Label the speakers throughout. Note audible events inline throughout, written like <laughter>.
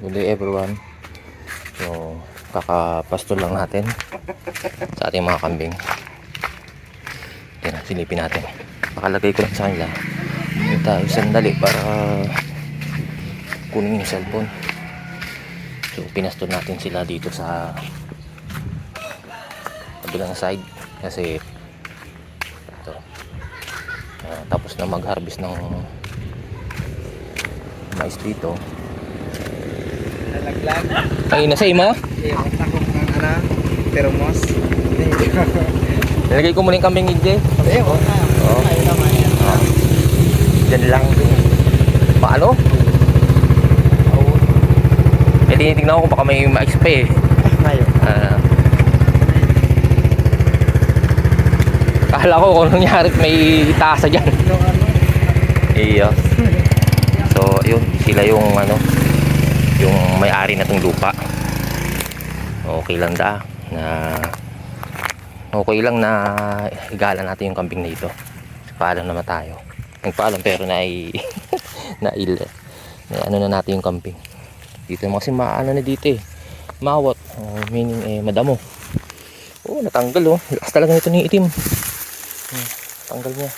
Speaker 1: Good day everyone. So, kakapastol lang natin sa ating mga kambing. Tingnan, silipin natin. Pakalagay ko lang sa kanila. Tayo sandali para kunin yung cellphone. So, pinastol natin sila dito sa kabilang side kasi ito Ah, tapos na mag-harvest ng mais dito
Speaker 2: Nalaglag.
Speaker 1: ay nasa ima
Speaker 2: Eh, takot ng ano, termos.
Speaker 1: nilagay ko muna yung kambing igde
Speaker 2: na.
Speaker 1: Oo.
Speaker 2: Ayaw naman yan.
Speaker 1: Ah. Diyan lang. Paano? Eh, tinitignan ko kung baka may ma-expa eh.
Speaker 2: Ngayon.
Speaker 1: Ah. Akala ko kung nangyari may tasa dyan.
Speaker 2: So, ano?
Speaker 1: Iya. So, yun. Sila yung ano, yung may-ari na tong lupa. Okay lang da na okay lang na igala natin yung kambing na ito. Paalam naman tayo. Nagpaalam pero na <laughs> na il na ano na natin yung kambing. Dito naman kasi maano na dito eh. Mawat. Oh, meaning eh madamo. Oh, natanggal oh. Lakas talaga nito ng itim. Hmm, tanggal niya.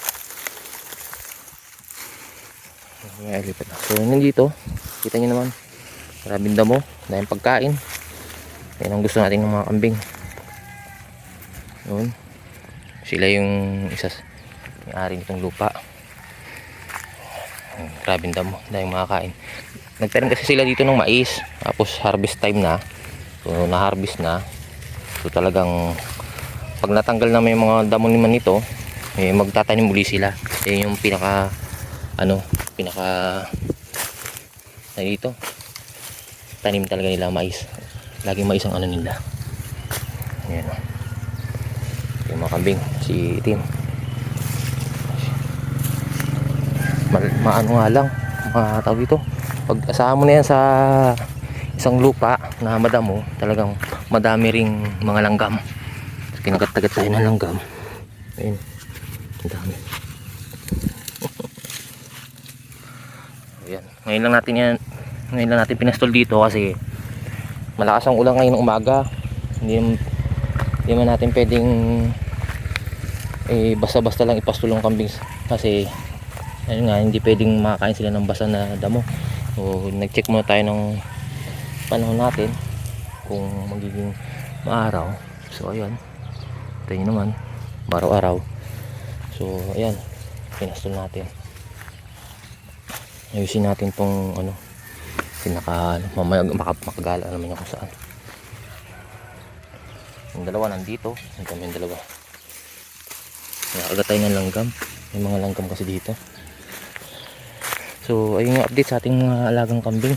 Speaker 1: May lipat na. So, nandito. Kita nyo naman. Maraming damo. Dahil pagkain. Yan ang gusto natin ng mga kambing. Yun. Sila yung isa yung ari nitong lupa. Yun, Maraming damo. Dahil makakain. Nagtanim kasi sila dito ng mais. Tapos harvest time na. So, na-harvest na. So, talagang pag natanggal na may mga damo naman nito, eh, magtatanim muli sila. Yan yung pinaka ano, pinaka ano dito tanim talaga nila mais. Laging mais ang ano nila. Ayan. O yung mga kambing si Tim. Ma maano nga lang mga tawag dito. Pag asahan mo na yan sa isang lupa na madamo talagang madami ring mga langgam. Kinagatagat tayo ng langgam. Ayun ang dami. <laughs> Ayan. Ngayon lang natin yan, ngayon lang natin pinastol dito kasi malakas ang ulan ngayon ng umaga. Hindi hindi man natin pwedeng eh basta-basta lang ipastol ang kambing kasi ayun nga hindi pwedeng makakain sila ng basa na damo. So nag-check muna tayo ng panahon natin kung magiging maaraw. So ayan. Ito naman. Araw-araw. So ayan. Pinastol natin ayusin natin tong ano pinaka ano, mamaya maka, makagala naman yung kung saan. Yung dalawa nandito yung kami yung dalawa. Nakakagat tayo ng langgam. May mga langgam kasi dito. So ayun yung update sa ating mga alagang kambing.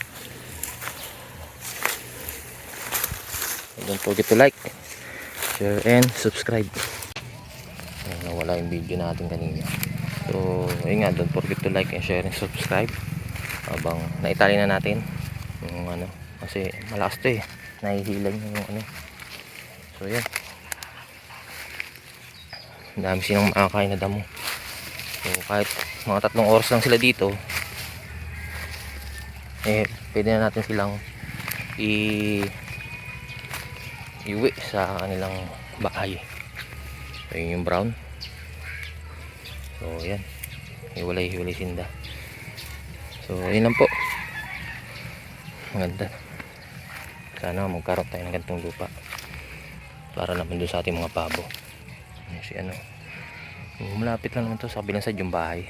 Speaker 1: Don't forget to like share and subscribe. Ayun, nawala yung video natin kanina. So, ayun nga, don't forget to like and share and subscribe. Habang naitali na natin yung ano, kasi malakas to eh. Nahihilan yung ano. So, yan. Dami silang makakain na damo. So, kahit mga tatlong oras lang sila dito, eh, pwede na natin silang i iwi sa kanilang bahay. So, yun yung brown. So, ayan. Hiwalay-hiwalay sinda. So, ayun lang po. Maganda. Sana magkaroon tayo ng ganitong lupa. Para naman doon sa ating mga pabo. Si ano. Malapit lang naman to sa kabilang side yung bahay.